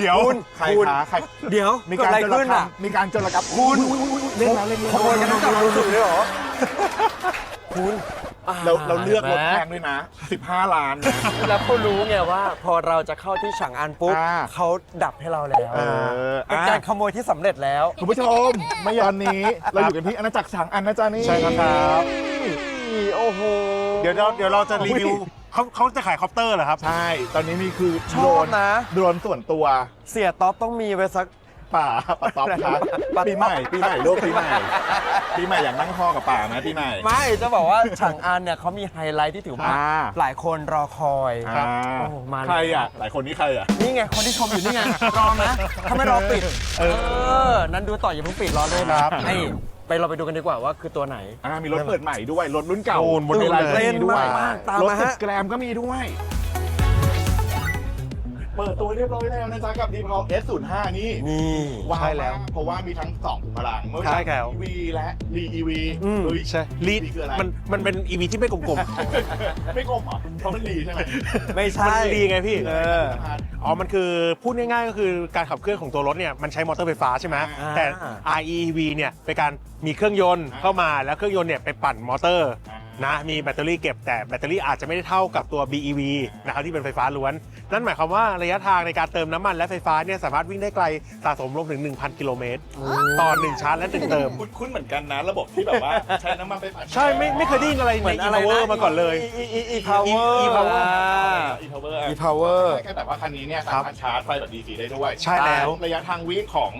เดี๋ยวคุณใครคุณคะใครเดี๋ยวมีเกิดการอะไรโจรขึ้นกรรอะมมีการโจรกรรมคุณเล่นแล้วเล่นแล้วขโมยกันตั้งแต่เราสุดเลยเหรอคุณเราเราเลือกรถห็นไหมแพงด้วยนะ 15 ล้านนะแล้วเขารู้ไงว่า พอเราจะเข้าที่ฉางอันปุ๊บอ่าเขาดับให้เราแล้วเออเป็นอะการขโมยที่สำเร็จแล้วคุณผู้ชมไม่ตอนนี้เราอยู่กันที่อาณาจักรฉางอันนะจ๊ะนี่ใช่ครับโอ้โหเดี๋ยวเราเดี๋ยวเราจะรีวิว เขาเขาจะขายคอปเตอร์เหรอครับ ใช่ ตอนนี้มีคือชอบนะ โดรนส่วนตัวเสียท็อปต้องมีไว้สัก ป่าป่าต๊อปครับป่าต๊อป ปีใหม่ปีใหม่ลูกปีใหม่ปีใหม่อยากนั่งพ่อกับป่าไหมปีใหม่ ไม่จะบอกว่า ฉางอันเนี่ยเขามีไฮไลท์ที่ถือว่าอ่า หลายคนรอคอยอ่าโอ้โหมาแล้วใครอะ หลายคนนี่ใครอะ นี่ไงคนที่ชมอยู่นี่ไงรอนะถ้าไม่รอปิด เออ นั้นดูต่ออย่าเพิ่งปิดรอเลยนะครับไอ้ ไปเราไปดูกันดีกว่าว่าคือตัวไหน อ่ามีรถเปิดใหม่ด้วย รถรุ่นเก่าโอ้โหบนในไลน์ก็เต้นมีด้วยมากตามรถมาติฮะดแกรมก็มีด้วย เปิดตัวเรียบร้อยแล้วนะจ๊ะกับ d p o l S05 นี่นี่ ว้าวใช่แล้ว มากเพราะว่ามีทั้งสองพลังไม่ว่าใช่จะครับ EV และ REEV อืมเฮ้ยใช่ลีดนี่คืออะไรมันมันเป็นอีวีที่ไม่กลมไม่กลมเหรอเพราะมันดีใช่ไหมไม่ๆใช่มันดีไงพี่เอออ๋อมันคือพูดง่ายๆก็คือการขับเคลื่อนของตัวรถเนี่ยมันใช้มอเตอร์ไฟฟ้าใช่ไหมอ่าแต่ REV เนี่ยเป็นการมีเครื่องยนต์เข้ามาแล้วเครื่องยนต์เนี่ยไปปั่นมอเตอร์ อ่า นะมีแบตเตอรี่เก็บแต่แบตเตอรี่อาจจะไม่ได้เท่ากับตัว BEV นะครับที่เป็นไฟฟ้าล้วน นั่นหมายความว่าระยะทางในการเติมน้ำมันและไฟฟ้าเนี่ยสามารถวิ่งได้ไกลสะสมรวมถึง 1,000 กิโลเมตรต่อ1ชาร์จและ1เติม คุ้นๆเหมือนกันนะระบบที่แบบว่าใช้น้ำมันไปปั่นใช่ไม่ไม่เคยได้ยินอะไรเหในมือน e อะไร p o w e r นะมาก่อนเลย e e e power E power อีพาวเวอร์ e power ใช่แต่ว่าคันนี้เนี่ยครัสาบมารถชาร์จไฟแบบ DC ได้ด้วยใช่แล้ว ระยะทางวิ่งของ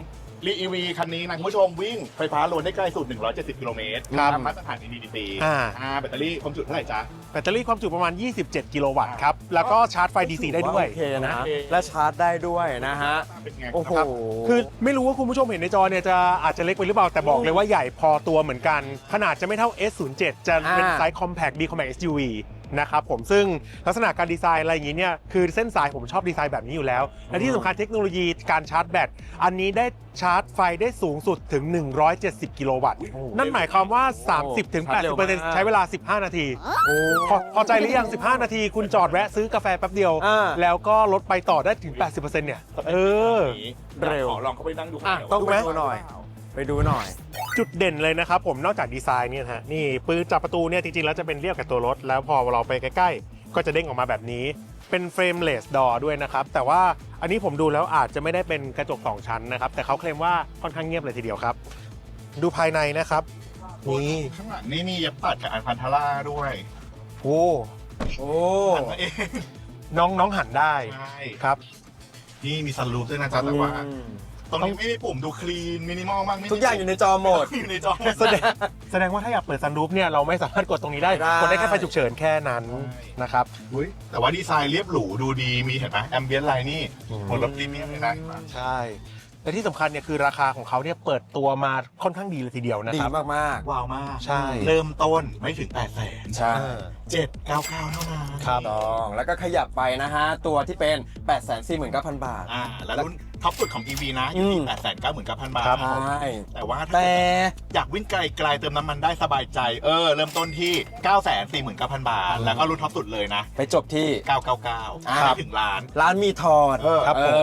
REEV คันนี้นะคุณผู้ชมวิ่งไฟฟ้าล้วนได้ไกลสุด 170 กิโลเมตรครับตามมาตรฐาน NEDC อ่า อ่าแบตเตอรี่ความจุเท่าไหร่จ๊ะ แบตเตอรี่ความจุประมาณ 27 กิโลวัตต์ครับ แล้วก็ชาร์จไฟ DC ได้ด้วย โอเคนะ โอเค และชาร์จได้ด้วยนะฮะ เป็นไงโอ้โหครับคือไม่รู้ว่าคุณผู้ชมเห็นในจอเนี่ยจะอาจจะเล็กไปหรือเปล่า แต่บอกเลยว่าใหญ่พอตัวเหมือนกัน ขนาดจะไม่เท่า S07 จะเป็นอ่า ไซส์ compact B compact SUV นะครับผมซึ่งลักษณะการดีไซน์อะไรอย่างนี้เนี่ยคือเส้นสายผมชอบดีไซน์แบบนี้อยู่แล้ว และที่สำคัญเทคโนโลยีการชาร์จแบตอันนี้ได้ชาร์จไฟได้สูงสุดถึง 170 กิโลวัตต์ นั่นหมายความว่า 30-80%ใช้เวลา 15 นาทีพอพอใจหรือยัง 15 นาที คุณจอดแวะซื้อกาแฟแป๊บเดียวอ่าแล้วก็ลดไปต่อได้ถึง 80%เนี่ย เออ เร็ว ขอลองเข้าไปนั่งดูอะข้างในต้องถูกไปไหมดูหน่อยไป ดูหน่อย จุดเด่นเลยนะครับผมนอกจากดีไซน์เนี่ยนะฮะนี่ปืนจับประตูเนี่ยจริงๆแล้วจะเป็นเรียบกับตัวรถ แล้วพอเราไปใกล้ๆ ก็จะเด้งออกมาแบบนี้ เป็นเฟรมเลสดอด้วยนะครับ แต่ว่าอันนี้ผมดูแล้วอาจจะไม่ได้เป็นกระจก 2 ชั้นนะครับ แต่เขาเคลมว่าค่อนข้างเงียบเลยทีเดียวครับ ดูภายในนะครับ นี่ข้างหลังนี่นี่เย็บตัดกับอันพันธาร่าด้วยโอ้โอ้หันมาเองน้องน้องหันได้ใช่ครับ นี่มีซันรูฟด้วยนะจ๊ะแต่ว่า ตรงนี้ไม่มีปุ่มดูคลีนมินิมอลมากไม่มีทุกอย่างอยู่ในจอหมด อยู่ในจอแสดงแสดงว่าถ้าอยากเปิดซันรูฟเนี่ยเราไม่สามารถกดตรงนี้ได้ไม่ได้ กดได้แค่ไฟฉุกเฉินแค่นั้นนะครับ อุ๊ยแต่ว่าดีไซน์เรียบหรูดูดีมีเห็นไหมแอมเบียนไลน์นี่อืมเหมือนรถพรีเมียมเลยนะใช่และที่สำคัญเนี่ยคือราคาของเขาเนี่ยเปิดตัวมาค่อนข้างดีเลยทีเดียวนะดีครับ มาก ว้าวมากใช่ เริ่มต้นไม่ถึง8 0 0 0 0ๆใช่เจ็ดเก้า เก้าเท่านั้นครับ ต้องแล้วก็ขยับไปนะฮะ ตัวที่เป็น 8 4 9 0 0 0 บาท อ่าแล้วรุ่นท็อปสุดของ EV นะ อยู่อืที่ม8 9 9 0 0 0 บาทครับใช่แต่ว่าถ้าแต่ อยากวิ่งไกลไกลๆเติมน้ำมันได้สบายใจ เออ เริ่มต้นที่ 9 4 9 0 0 0 บาท แล้วก็รุ่นท็อปสุดเลยนะ ไปจบที่ 999อ่า ไม่ถึงล้าน ร้านมีทอดเออ ครับเอผม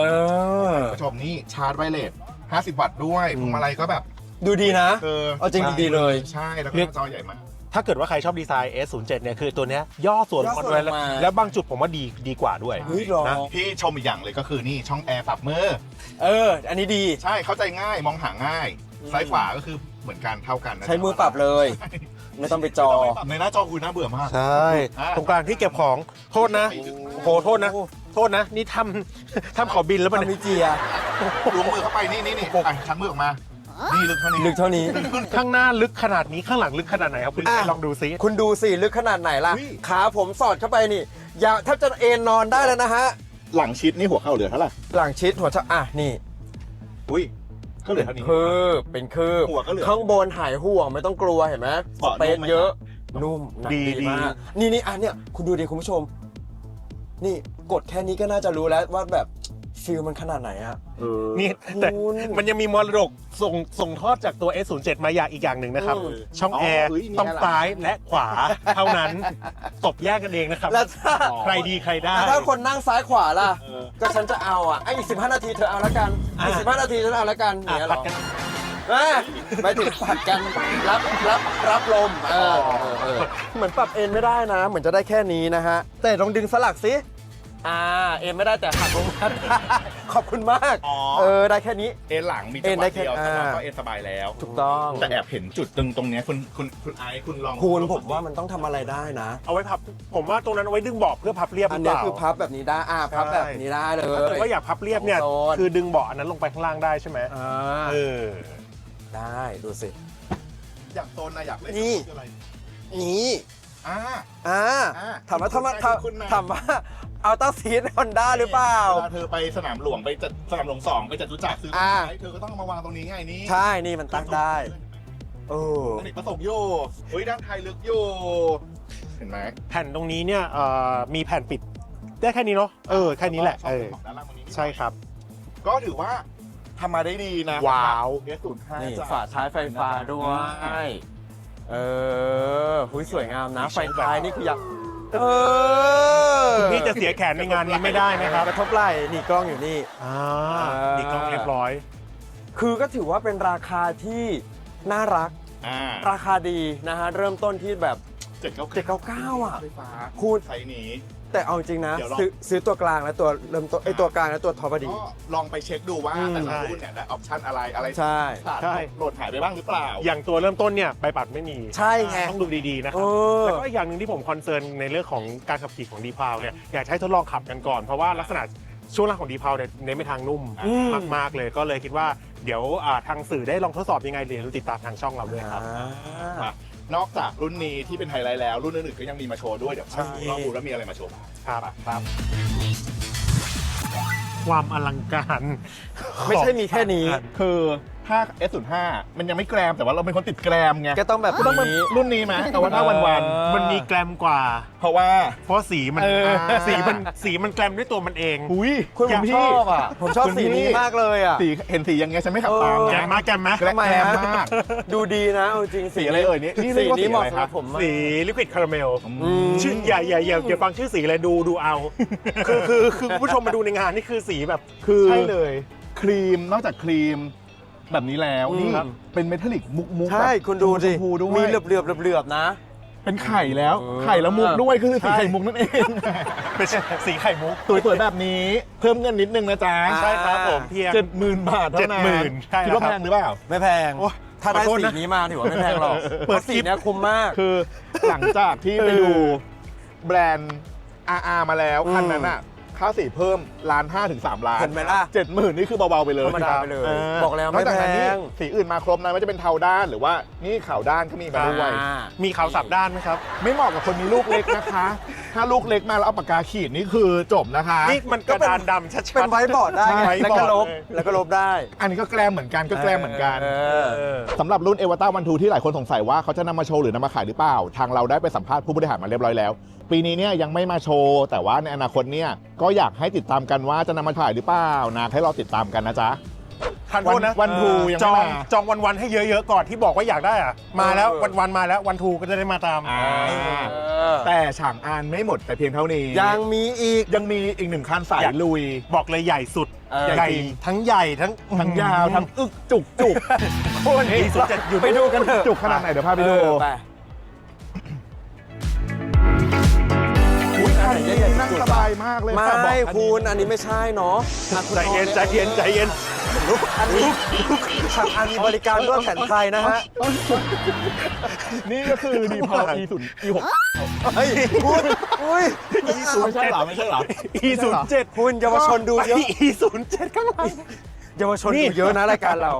อผู้ชมนี่ชาร์จไวเลส50 วัตต์ด้วยพวงมาลัยก็แบบดูดีนะ เออเอาจริงดีเลย ใช่ แล้วก็หน้าจอใหญ่มาก ถ้าเกิดว่าใครชอบดีไซน์ S07 เนี่ยคือตัวเนี้ยย่อส่วนย่อลงส่วนมาด้วยแล้วลงมาแล้วบางจุดผมว่าดีดีกว่าด้วย เฮ้ยรอ นะที่ชมอีกอย่างเลยก็คือนี่ช่องแอร์ปรับมือ เออ อันนี้ดี ใช่เข้าใจง่ายมองหาง่ายอืมซ้ายขวาก็คือเหมือนกันเท่ากันนะใช้มือปรับเลย ไม่ต้องไปจอ ไม่ต้องไปปรับในหน้าจอคุณน่าเบื่อมาก ใช่อ่า ตรงกลางที่เก็บของโทษนะโอ้โหโทษนะ โทษนะ นี่ทำ ทำขอบินแล้วมัมันนมีเจีย ล้วงมือเข้าไปนี่นี่นี่อะชักมือออกมา นี่ลึกเท่านี้ลึกเท่านี้ ข้างหน้าลึกขนาดนี้ข้างหลังลึกขนาดไหนครับคุณอะ ลองดูซิ คุณดูสิลึกขนาดไหนล่ะ อุ๊ย ขาผมสอดเข้าไปนี่อย่าแทบจะเอนนอนได้แล้วนะฮะ หลังชิดนี่หัวเข่าเหลือเท่าไหร่หลังชิดหัวจะอะนี่ อุ้ยก็เหลือเท่านี้ คืบเป็นคืบหัวก็เหลือข้างบนหายห่วงไม่ต้องกลัวเห็นไหมสเบาะเปนุ่ซมไหมเยอะนุ่มหนักดีดีดี มากนี่นี่อันเนี้ยคุณดูดิคุณผู้ชม นี่กดแค่นี้ก็น่าจะรู้แล้วว่าแบบ ฟิลมันขนาดไหนอะ เออ นี่แต่คุณมันยังมีมรดกส่งส่งทอดจากตัว S07 มาอย่างอีกอย่างหนึ่งนะครับอืมช่องแอร์อ๋อเฮ้ยนี่ต้องไงล่ะซ้ายและขวา เท่านั้นตบแยกกันเองนะครับ แล้วถ้าใครดีใครได้แล้วถ้าคนนั่งซ้ายขวาล่ะ เออ ก็ฉันจะเอาอะไอ้อีกสิบห้านาทีเธอเอาแล้วกันอีกสิบห้านาทีฉันเอาแล้วกันอย่างเงี้ยเหรผัอดกันเอ้ยไปถึงผัดกันรับรับรับลมเออเออเออเหมือนปรับเอ็นไม่ได้นะ เหมือนจะได้แค่นี้นะฮะ แต่ลองดึงสลักสิ อ่าเอ็นไม่ได้แต่หักลงมาได้ขอบคุณมาก อ๋อ เออ ได้แค่นี้ เอ็นหลังมีเอ็จังนหได้วะแค่เดียวอ่าแต่ว่าก็เอ็นสบายแล้ว ถูกต้องแต่แอบเห็นจุดตรงตรงเนี้ยคุณคุณคุณไอซ์คุณลองคุณผมว่ามันต้องทำอะไรได้นะ เอาไว้พับ ผมว่าตรงนั้นเอาไว้ดึงเบาะเพื่อพับเรียบหอันรือเปเนี้ยล่า คือพับแบบนี้ได้อ่าพับแบบนี้ได้เลยถ้าเกิดว่าอยากพับเรียบเนี่ย โซน คือดึงเบาะอันนั้นลงไปข้างล่างได้ใช่ไหมอ่าเออ ได้ดูสิ อยากโซนนะอยากเล่นนี่คืออะไรนี่อ่าอ่าอ่าถามว่าทำไมคุณนายถามว่า เอาต้าซีดฮอนด้าหรือเปล่าเวลาเธอไปสนามหลวงไปจัดสนามหลวงสองไปจัดจุจักรซื้อต้นอ่า ไม้เธอก็ต้องเอามาวางตรงนี้ไงนี่ใช่ นี่มันตั้งได้โอ้สนิทประสงค์อยู่เฮ้ยด้านไทยลึกอยู่เห็นไหมแผ่นตรงนี้เนี่ยเอ่อมีแผ่นปิดได้แค่นี้เนาะเออแค่นี้แหละเออด้านล่างตรงนี้ใช่ครับ ก็ถือว่าทำมาได้ดีนะว้าว เอสศูนย์ห้านี่ฝาท้ายไฟฟ้าด้วย เออหุยสวยงามนะ ไฟท้ายนี่คืออยาก เออคุณพี่จะเสียแขนในงานนี้ไม่ได้นะครับกระทบไหล่นี่กล้องอยู่นี่ อ่าอ่านี่นี่กล้องเรียบร้อย คือก็ถือว่าเป็นราคาที่น่ารัก อ่าราคาดีนะฮะ เริ่มต้นที่แบบ เจ็ดเก้า799อะ ไฟฟ้าพูดไซส์นี้ แต่เอาจริงนะ เดี๋ยวลอง ซื้อซื้อตัวกลางและตัวเริ่มต้นไอยตัวกลางและตัวท็อปอะดี ก็ลองไปเช็คดูว่าอืม แต่ละรุ่นเนี่ยได้ออปชั่นอะไรอะไรใช่ ขาดใช่โหลดหายไปบ้างหรือเปล่า อย่างตัวเริ่มต้นเนี่ยใบปัดไม่มีใช่ไง ต้องดูดีๆนะคเอรับ อ แล้วก็อีกอย่างหนึ่งที่ผมคอนเซิร์นในเรื่องของการขับขี่ของดีพาวเนี่ยอยากให้ทดลองขับกันก่อนเพราะว่าลักษณะช่วงล่างของดีพาวเนี่ยเน้นไปทางนุ่มอืม มากๆเลยก็เลยคิดว่าเดี๋ยวอ่าทางสื่อได้ลองทดสอบยังไงเดี๋ยวติดตามทางช่องเราด้วยครับ อ่า นอกจากรุ่นนี้ที่เป็นไฮไลท์แล้ว รุ่นอื่นๆก็ยังมีมาโชว์ด้วย เดี๋ยวใช่ลองดูแล้วมีอะไรมาโชว์บ้างครับครับความอลังการไม่ใช่มีแค่นี้คือ ถ้า S05 มันยังไม่แกรมแต่ว่าเราเป็นคนติดแกรมไงก็ต้องแบบก็ต้องเป็นนี้ รุ่นนี้ไหมแต่ว่าถ้าวันวันเออ มันมีแกรมกว่าๆเพราะว่า เพราะสีมันเออ สีมันสีมันแกรมด้วยตัวมันเองอุ้ยคุณผมชอบอะ ผมชอบคุณสีนี้พี่มากเลยอะ สีเห็นสีอย่างเงี้ยฉันไม่ขับตามเออแกรนะมมากแกรมมากแกรมทำไมฮะ มาก ดูดีนะเอาจริงสีอะไรเอ่ยนี่นี่เรีสียกว่าสีนี้เหมาะอะไรสำหครัรับบผมมาก สีลิควิดคาราเมลอืมชื่ออย่าอย่าอย่าอย่าฟังชื่อสีเลยดูดูเอา คือคือคือคุณผู้ชมมาดูในงานนี่คือสีแบบคือ ใช่เลย ครีมนอกจากครีม แบบนี้แล้วอืมนี่ครับ เป็นเมทัลลิกมุกมุกใช่คุณดูดิชมพูด้วยมีเหลือบเหลือบเหลือบเหลือบๆนะ เป็นไข่แล้ว เออไข่แล้วมุกด้วยคือสีใช่ไข่มุกนั่นเองเป็นสีไข่มุกสวยๆแบบนี้เพิ่มเงินนิดนึงนะจ๊ะอ่าใช่ครับผมเพียง เจ็ดหมื่นบาทเท่านั้น70,000ใช่แล้วคิดว่าครับแพงหรือเปล่า ไม่แพง โอ้ยถ้าได้ขอโทษสีนะนี้มาถือว่าไม่แพงหรอกเปิดเพราะสีคลิป เนี้ยคุ้มมาก คือหลังจากที่ไปดูเออแบรนด์ RR มาแล้วอืมคันนั้นอะ ค่าสีเพิ่มล้านห้าถึงสามล้านเห็นไหมล่ะเจ็ดหมื่นนี่คือเบาๆไปเลยธรรมดาไปเลยเบอกแล้วนอกจากนั้นไม่แพนี่งสีอื่นมาครบนะไม่ว่าจะเป็นเทาด้านหรือว่านี่ขาวด้านก็มีมาด้วยอ่ามีขาวสับด้านไหมครับ ไม่เหมาะกับคนมีลูกเล็กนะคะ ถ้าลูกเล็กมาแล้วเอาปากกาขีดนี่คือจบนะคะนี่มันกระดานดำชัดๆเป็นไว้บอร์ดได้ไงไว้แล้วบอก็ร์ดลบเลยแล้วก็ลบได้ อันนี้ก็แกลมเหมือนกันก็แกลมเหมือนกันเออเออสำหรับรุ่นเอวต้าวันทูที่หลายคนสงสัยว่าเขาจะนำมาโชว์หรือนำมาขายหรือเปล่า ทางเราได้ไปสัมภาษณ์ผู้บริหารมาเรียบร้อยแล้ว ปีนี้เนี่ยยังไม่มาโชว์ แต่ว่าในอนาคตเนี่ยก็อยากให้ติดตามกันว่าจะนำมาขายหรือเปล่านะให้เราติดตามกันนะจ๊ะ ทันโทษนะวันวันทูยังจไม่องมาจองวันวันๆให้เยอะๆก่อนที่บอกว่าอยากได้อะมาแล้วเออวันวันๆมาแล้ววันทูก็จะได้มาตามอ่าเออแต่ฉางอานไม่หมดแต่เพียงเท่านี้ยังมีอีก ยังมีอีกหนึ่งคันสายอยากลุย บอกเลยใหญ่สุดเออ ใหญ่ทั้งใหญ่ทั้งทั้งยาวทั้งอึกจุกจุกโคนอีสุดจะอยู่ไปดูกันเถอะ จุกขนาดไหนเดี๋ยวพาไปดู เออไป อุ้ยคันนี้นั่งสบายมากเลยไม่ค่ะบอกอันนี้คุณอันนี้ไม่ใช่เนาะอะคุณใจเย็นใจเย็นใจเย็นอันนี้ทางอันมีบริการนวดแผนไทยนะฮะนี่ก็คือดีพาวอีศูนย์อีหกเฮ้ยคุณอุ้ยอีศูนไม่ย์ใช่เจ็ดเหรอไม่ใช่เหรออีศูนย์เจ็ดคุณเยาวชนดูเยอะอีศูนย์เจ็ดข้างหลังเยาวชนนี่ดูเยอะนะรายการเรา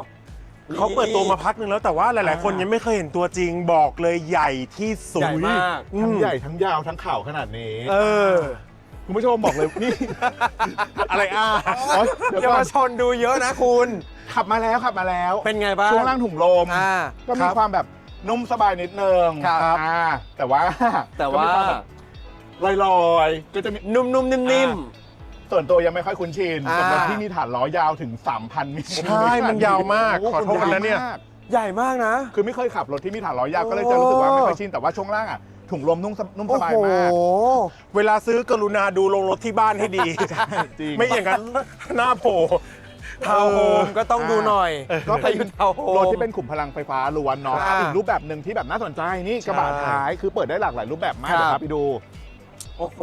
เขาเปิดตัวมาพักหนึ่งแล้วแต่ว่าหลาย ๆ คนยังไม่เคยเห็นตัวจริงบอกเลยใหญ่ที่สุดใหญ่มาก อืทั้งมใหญ่ทั้งยาวทั้งข่าวขนาดนี้เออ คุณผู้ชมบอกเลยนี่ อะไรอะโอ๊ยเดี๋ยวเยาก่วอนชนดูเยอะนะคุณ ขับมาแล้วขับมาแล้วเป็นไงบ้างช่วงล่างถุงลม อ่า ก็มีความแบบนุ่มสบายนิดนึงครับ อ่าแต่ว่าแต่ว่าก็มีคมแบบลอยๆก็จะมี นุ่มๆนิ่ม ส่วนตัวยังไม่ค่อยคุ้นชินอ่า สำหรับที่มีฐานล้อยาวถึง 3,000มิลใช่มันยาวมากโโหขอโทษนะเนี่ยมากๆใหญ่มากนะ คือไม่เคยขับรถที่มีฐานล้อยาวก็เลยจะรู้สึกว่าไม่ค่อยชินแต่ว่าช่วงล่างอะถุงลมนุ่มสนุ่มสโอ้บายโห มากเวลาซื้อกรุณาดูลงรถที่บ้านให้ดี จริง ไม่อย่างนั้น หน้าโผล่ทาวน์โฮมก็ต้องดูหน่อย ก็เป็นอยู่ทาวน์โฮมรถที่เป็นขุมพลังไฟฟ้าล้วนเนาะค่ะอีกรูปแบบหนึ่งที่แบบน่าสนใจนี่กระบะใช่ท้ายคือเปิดได้หลากหลายรูปแบบมากครับ เดี๋ยวครับไปดู โอ้โห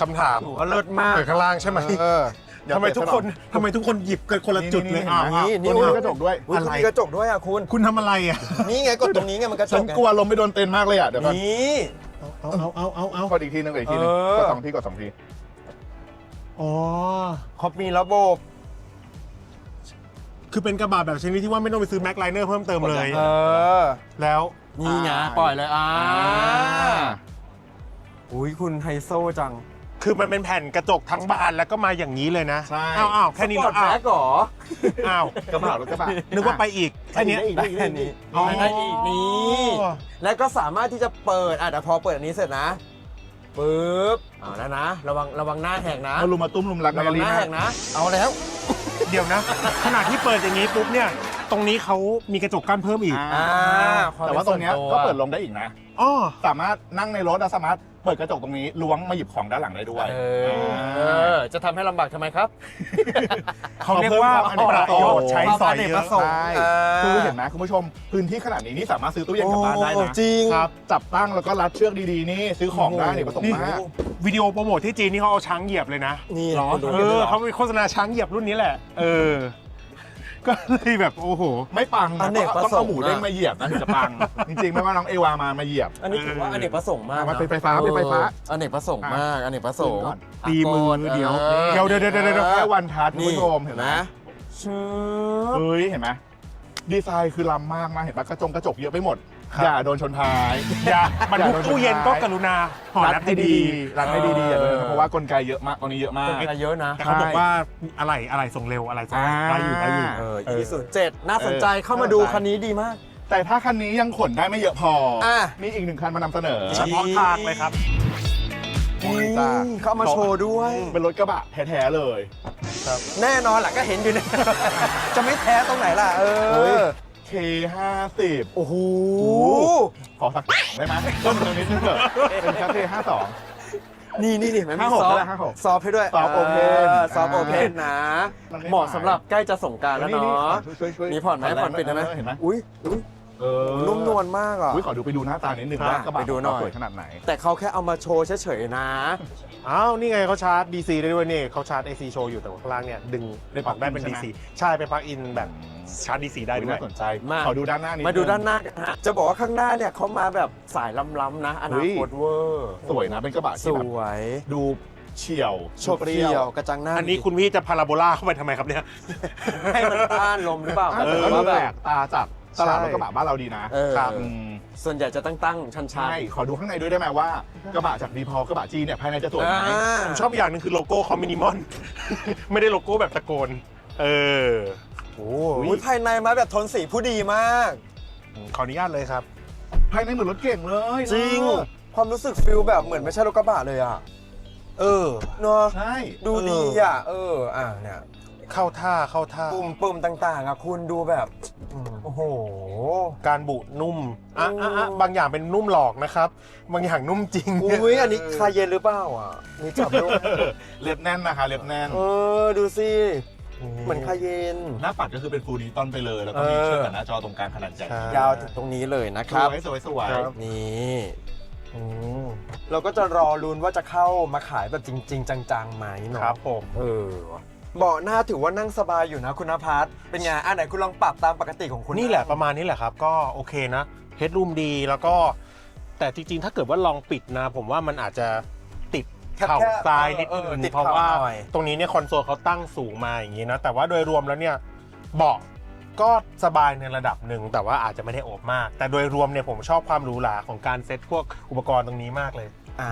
คำถามถือว่าเลิศมากเปิดข้างล่างใช่ไหมเออเดี๋ยวทำไมทุกคนทำไมทุกคนหยิบกันคนละจุดเลยนี่อะนี่อะนี่นี่กระจกด้วยอุ๊ยอะไรคุณมีกระจกด้วยอะคุณ คุณทำอะไรอะนี่ไงกดตรงนี้ไงมันกระจฉักนไงกลัวลมไปโดนเต็นท์มากเลยอะเดี๋ยวก่อนนี่เอาเอาเอาเอาเอากดอีกทีหนึงกดอีกทีหนึงเออกดสองทีกดสองทีอ๋อเขามีระบบคือเป็นกระบะแบบชนิดที่ว่าไม่ต้องไปซื้อแม็กไลเนอร์เพิ่มเติมเลย เออ แล้วนี่ไงอ่าปล่อยเลยอ่าอ่าอุ้ยคุณไฮโซจัง คือมันเป็นแผ่นกระจกทั้งบานแล้วก็มาอย่างนี้เลยนะใช่ อ้าวอ้าวแค่นี้สเหปรออร์ตอ้าวแบ็กเหรออ้าวกระบะรถกระบะนึกว่าไปอีกแค่เนี้ยอีกอีกอีกแค่นี้อ๋อ ได้อีกนี่ แล้วก็สามารถที่จะเปิดอะเดี๋ยวพอเปิดอันนี้เสร็จนะปึ๊บเอาแล้วนะ ระวังระวังหน้าแหกนะมาลุมมาตุ้มลุมรักระวังลีหน้าแหกนะ เอาแล้ว เดี๋ยวนะ ขนาดที่เปิดอย่างนี้ปุ๊บเนี่ย ตรงนี้เขามีกระจกกั้นเพิ่มอีกอ่าอ่าแต่ว่าตรงเนี้ยความเป็นส่วนตัวก็เปิดลงได้อีกนะ อ๋อสามารถนั่งในรถแล้วสามารถเปิดกระจกตรงนี้ล้วงมาหยิบของด้านหลังได้ด้วยเออเออ จะทำให้ลำบากทำไมครับ เขาเรียกว่าเพิ่มความอเนกประประโยสงชค์น์ใช้สอยความอเนกเยปอะระสงค์ใช่อ่าคือเห็นไหมคุณผู้ชมพื้นที่ขนาดนี้นี่สามารถซื้อตู้เย็นกลับบ้านได้โอ้นะจริงครับจับตั้งแล้วก็รัดเชือกดีๆนี่ซื้อของได้เนี่ยประสงค์มากวิดีโอโปรโมทที่จีนนี่เขาเอาช้างเหยียบเลยนะนี่หรอคุณดูเออเขาเป็นโฆษณาช้างเหยียบรุ่นนี้แหละ เออ ก็เลยแบบโอ้โห ไม่ปังอนะเนกประต้องสงค์เอาหมูเด้งมาเหยียบนะถึงจะปัง จริงๆไม่ว่าน้องเอวามามาเหยียบ อันนี้ถือว่าอเนกประสงค์มากอะมันนะเป็นไฟฟ้าเป็นไฟฟ้าอออเนกประสงค์มากอเนกประสงค์ก่อนตีมือเดี๋ยวออเดี๋ยวเดี๋ยวเดี๋ยวเดี๋ยวเดี๋ยวแค่วันทัชคุณนี่ผู้ชมเห็นไหมนะชืบเฮ้ยเห็นไหมดีไซน์คือล้ำมากมาเห็นปะกระจงกระจกเยอะไปหมดครับ อย่าโดนชนท้าย อย่ามันทุกตู้เย็นก็กรุณาห่อรันัดบให้ดีดีรัดให้ดีๆอย่าโดนเออเพราะว่ากลไกเยอะมากตรงนี้เยอะมากเป็นอะไรเยอะนะๆแต่เขาบอกว่าอะไรอะไรส่งเร็วอะไรส่งอ่า ได้อยู่ได้อยู่เอออีศูนย์เจ็ดน่าสนใจเข้ามาดูคันนี้ดีมาก แต่ถ้าคันนี้ยังขนได้ไม่เยอะพออะ มีอีกหนึ่งคันมานำเสนอเฉพาะทางเลยครับ นี่จ้าเข้ามาโชว์ด้วย เป็นรถกระบะแท้ๆเลย แน่นอนแหละก็เห็นอยู่เนี่ย จะไม่แท้ตรงไหนล่ะ เอเฮ้ย อ K50 โอ้โห ขอสักได้ไหมต้นตรงนี้นึงเถอะเป็นแค่ K52 นี่นี่นี่มันมีห้าหกซอฟก็ได้ห้าหกซอฟให้ด้วยซอฟต์โอเพนซอฟโอเพนอ่านะ มันไม่เหมาะหมายสำหรับใกล้จะส่งกรารแล้วนี่เนาะๆช่วยช่วยมีผ่อนไหมผ่อนปิดได้ไหมเห็นไหมอุ้ยอุ้ย เออนุ่มนวลมากอะ อุ้ยขอดูไปดูหน้าตานิดนึงอะว่ากระบะไปดูหน่อย สวยขนาดไหน แต่เขาแค่เอามาโชว์เฉยๆนะ อ้าว นี่ไงเขาชาร์จ DC ได้ด้วยนี่เขาชาร์จ AC โชว์อยู่แต่ว่าข้างล่างเนี่ย ดึงได้ออกได้เป็น ใช่ไหม DC ใช่เป็นปลั๊กอินแบบชาร์จ DC ได้ด้วย น่าสนใจ มาก ขอดูด้านหน้านี้มาดูด้านหน้ากันฮะจะบอกว่าข้างหน้าเนี่ยเขามาแบบสายล้ำๆนะอนาคตเวอร์สวยนะเป็นกระบะสที่แบบวยดูเฉียวโชว์เปรี้ยวกระจังหน้าอันนี้คุณพี่จะพาราโบลาเข้าไปทำไมครับเนี่ย ให้มันต้านลมหรือเปล่าอะแต่เอก็อดูว่าแปแบลบกตาจับ ตลาดใช่รถกระบะบ้านเราดีนะเออ ครับอืมส่วนใหญ่จะตั้งตั้งๆชันชัน ใช่ขอดูข้างในด้วยได้ไหมว่ากระบะจากดีพอกระบะจีเนี่ยภายในจะสวยไหมผมชอบอย่างหนึงคือโลโก้คอมมินิมอน ไม่ได้โลโก้แบบตะโกน เออโอ้อุ้ยภายในมาแบบโทนสีผู้ดีมาก ขออนุญาตเลยครับ ภายในเหมือนรถเก่งเลยจริง เออความรู้สึกฟิลแบบเหมือนไม่ใช่รถกระบะเลยอะ เออเนาะใช่ดูดีอะ เออ อะเนี่ย เข้าท่าเข้าท่า ปุ่มปุ่มต่างๆอะคุณดูแบบ โอ้โห การบุนุ่มอะอะอะบางอย่างเป็นนุ่มหลอกนะครับ บางอย่างนุ่มจริง อุ้ยอันนี้คาเย็นหรือเปล่าอะนี่จับดูเล็บแน่นนะคะเล็บแน่น เออ ดูสิ เหมือนคาเย็น หน้าปัดก็คือเป็นฟูลดิจิตอลไปเลย แล้วก็มีเออเชื่อมกับหน้าจอตรงกลางขนาดใหญ่ใช่ ยาวถึงตรงนี้เลยนะสครับ วยสวยสวยครับ นี่อืมเราก็จะรอลุ้นว่าจะเข้ามาขายแบบจริง ๆ จังๆไหมเนาะครับผม เออว่ะ เบาะหน้าถือว่านั่งสบายอยู่นะคุณนภัสเป็นไงอะไหนคุณลองปรับตามปกติของคุณนี่แหละประมาณนี้แหละครับ ก็โอเคนะเฮดรูมดีแล้วก็ แต่จริงๆ ถ้าเกิดว่าลองปิดนะ ผมว่ามันอาจจะติดแค่เข่าแค่ซ้ายนิดเอนึองติดเพราะเข่าว่าหน่อยตรงนี้เนี่ยคอนโซลเขาตั้งสูงมาอย่างนี้นะแต่ว่าโดยรวมแล้วเนี่ยเบาะก็สบายในระดับหนึ่งแต่ว่าอาจจะไม่ได้โอบมาก แต่โดยรวมเนี่ยผมชอบความหรูหราของการเซ็ตพวกอุปกรณ์ตรงนี้มากเลยอ่า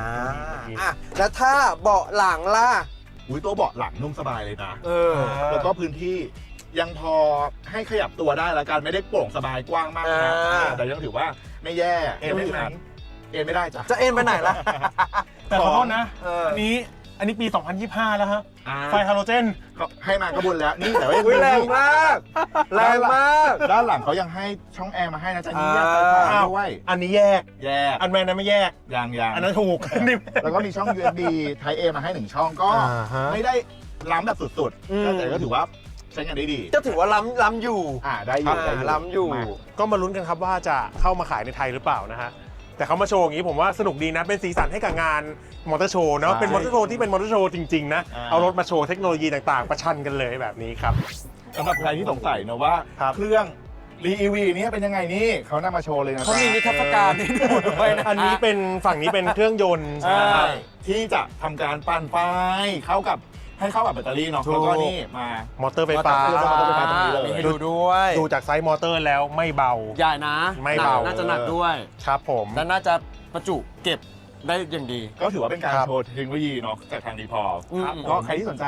ดีอะแล้วถ้าเบาะหลังล่ะ อุ้ยตัวเบาะหลังนุ่มสบายเลยนะ เออ แล้วก็พื้นที่ยังพอให้ขยับตัวได้แล้วกันไม่ได้โปร่งสบายกว้างมากนะอ่าแต่ยังถือว่าไม่แย่เอ็นได้ไหมเอ็นไม่ได้จ้ะจะเอ็นไปไหนล่ะ แต่ขอโทษนะ เอออันนี้ อันนี้ปี 2025 แล้วฮะ อ่า ไฟฮาโลเจนก็ให้มาก็บุญแล้ว นี่แต่ว่ายังอุ้ยมีแรงมาก แรงมาก ด้านหลังเขายังให้ช่องแอร์มาให้นะจ๊ะนี่แยกอ่าไฟฟ้าด้วยอันนี้แยก แยกอันแมนนั้นไม่แยก ยางยางอันนั้นถูกนี่แล้วก็มีช่อง USB Type A มาให้หนึ่งช่องก็ อ่าฮะไม่ได้ล้ำแบบสุดอืม ๆแต่ก็ถือว่าใช้งานได้ดี ก็ถือว่าล้ำล้ำอยู่ อ่าได้อยู่ได้อยู่ล้ำอยู่ มาก็มาลุ้นกันครับว่าจะเข้ามาขายในไทยหรือเปล่านะฮะ แต่เขามาโชว์อย่างนี้ผมว่าสนุกดีนะ เป็นสีสันให้กับงานมอเตอร์โชว์เนาะ ใช่ เป็นมอเตอร์โชว์ที่เป็นมอเตอร์โชว์จริง ๆ นะ อ่า เอารถมาโชว์เทคโนโลยีต่างๆ ประชันกันเลยแบบนี้ครับ สำหรับใครที่สงสัยนะว่า ครับ เครื่องรีอีวีนี้เป็นยังไงนี่เขานำมาโชว์เลยนะเขามีนิทรรศการให้ดูด้วยนะอันนี้เป็นฝั่งนี้เป็นเครื่องยนต์ใช่นะครับ ที่จะทำการปั่นไฟเข้ากับ ให้เข้ากับแบตเตอรี่เนาะถูก แล้วก็นี่มามอเตอร์ไฟฟ้าเครื่องมอเตอร์ไฟฟ้าตรงนี้เลยมีให้ดูด้วย ดูจากไซส์มอเตอร์แล้วไม่เบา ใหญ่นะไม่หนักเบา น่าจะหนักด้วย ครับผม และน่าจะประจุเก็บได้อย่างดี ก็ถือว่าเป็นการครับ โชว์เทคโนโลยีเนาะจากทางดีพออืมครับก็ใครที่สนใจ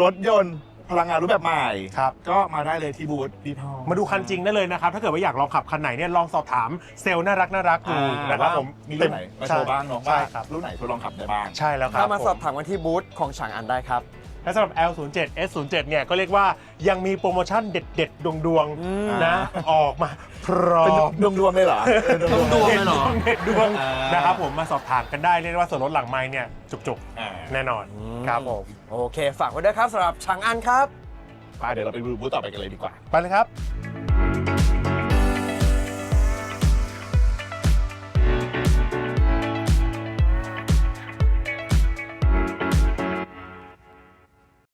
รถยนต์ พลังงานรูปแบบใหม่ ครับ ก็มาได้เลยที่บูธดีพอ มาดูคันจริงได้เลยนะครับ ถ้าเกิดว่าอยากลองขับคันไหนเนี่ยลองสอบถามเซลล์น่ารักน่ารักดูอ่านะครับผมมีรุ่นไหนมาโชว์บ้างเนาะใช่ว่าครับ รุ่นไหนทดลองขับได้บ้าง ใช่แล้วครับถ้ามาผสอบถามกันที่บูธของฉางอันได้ครับ และสำหรับ L07 S07 เนี่ยก็เรียกว่ายังมีโปรโมชั่นเด็ดๆ ดวงอืมๆนะออกมาพร้อเป็นมดวงดวงๆเลยเหรอเป็นดวงดวงเด็เลยเหรอเด็ดดวงอ่านนะครับผมมาสอบถามกันได้เรียกได้ว่าส่วนลดหลังไม้เนี่ยจุกอ่าๆแน่นอนครับผมโอเค ฝากไว้ด้วยครับสำหรับฉางอันครับไปเดี๋ยวเราไปดูบูธต่อไปกันเลยดีกว่า ไปเลยครับ